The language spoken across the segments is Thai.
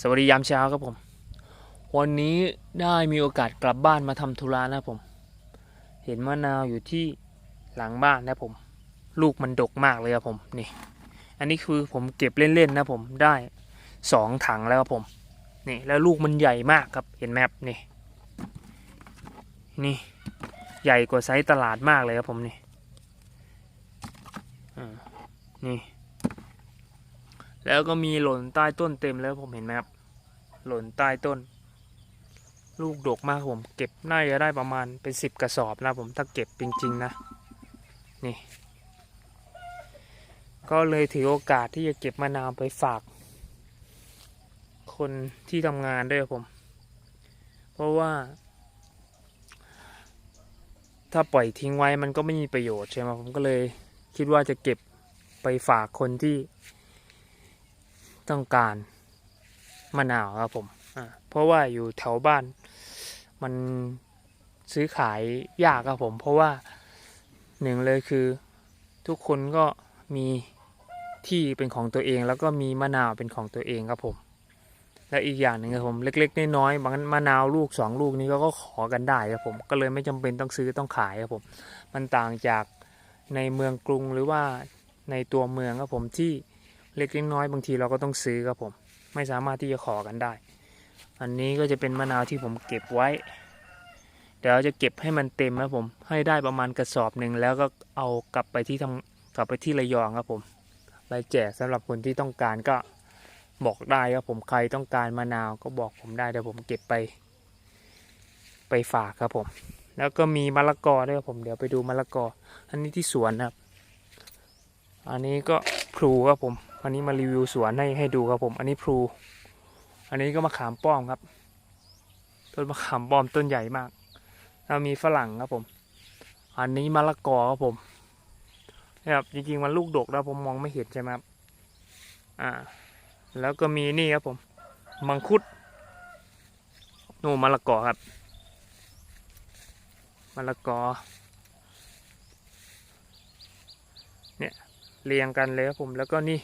สวัสดียามเช้าครับผม วันนี้ได้มีโอกาสกลับบ้านมาทำธุระนะผม เห็นมะนาวอยู่ที่หลังบ้านนะผม ลูกมันดกมากเลยครับผมนี่ อันนี้คือผมเก็บเล่นๆนะผมได้สองถังแล้วครับผมนี่แล้วลูกมันใหญ่มากครับ เห็นไหมครับนี่นี่ ใหญ่กว่าไซส์ตลาดมากเลยครับผมนี่อ่านี่ แล้วก็มีหล่นใต้ต้นเต็มแล้วผมเห็นไหมครับ หล่นใต้ต้น ลูกดกมากผมเก็บน่าจะได้ประมาณเป็นสิบกระสอบนะผมถ้าเก็บจริง ๆ นะ นี่ ก็เลยถือโอกาสที่จะเก็บมะนาวไปฝาก คนที่ทำงานด้วยผม เพราะว่า ถ้าปล่อยทิ้งไว้มันก็ไม่มีประโยชน์ใช่ไหมผมก็เลยคิดว่าจะเก็บไปฝากคนที่ ต้องการมะนาวครับผมเพราะว่าอยู่แถวบ้าน มันซื้อขายยากครับผม เพราะว่าหนึ่งเลยคือ ทุกคนก็มีที่เป็นของตัวเอง แล้วก็มีมะนาวเป็นของตัวเองครับผม และอีกอย่างหนึ่งครับผมเล็กๆน้อยๆบางมะนาวลูกสองลูกนี้ก็ก็ขอกันได้ครับผม ก็เลยไม่จำเป็นต้องซื้อต้องขายครับผม มันต่างจากในเมืองกรุงหรือว่าในตัวเมืองครับผมที่ เล็กๆน้อยบางทีเราก็ต้องซื้อครับผม ไม่สามารถที่จะขอกันได้ อันนี้ก็จะเป็นมะนาวที่ผมเก็บไว้ เดี๋ยวจะเก็บให้มันเต็มครับผม ให้ได้ประมาณกระสอบหนึ่งแล้วก็เอากลับไปที่ทำกลับไปที่ระยองครับผมไปแจกสำหรับคนที่ต้องการก็บอกได้ครับผมใครต้องการมะนาวก็บอกผมได้เดี๋ยวผมเก็บไป ไปฝากครับผม แล้วก็มีมะละกอด้วยครับผมเดี๋ยวไปดูมะละกอ อันนี้ที่สวนนะครับ อันนี้ก็พลูครับผม อันนี้มารีวิวสวนให้ให้ดูครับผม อันนี้พลู อันนี้ก็มะขามป้อมครับ ต้นมะขามป้อมต้นใหญ่มาก แล้วมีฝรั่งครับผม อันนี้มะละกอครับผมนะครับจริงๆมันลูกดกแล้วผมมองไม่เห็นใช่ไหมครับ อ่า แล้วก็มีนี่ครับผม มังคุดโน่มะละกอครับมะละกอ เนี่ยเรียงกันเลยครับผมแล้วก็นี่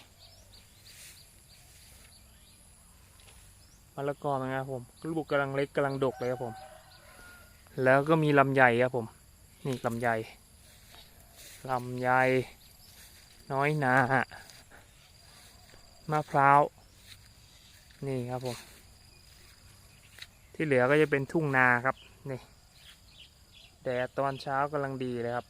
มะละกอนไงครับผมลูกกำลังเล็กกำลังดกเลยครับผม แล้วก็มีลำไยครับผม นี่ลำไยลำไยน้อยนามะพร้าวนี่ครับผม ที่เหลือก็จะเป็นทุ่งนาครับนี่แดดตอนเช้ากำลังดีเลยครับ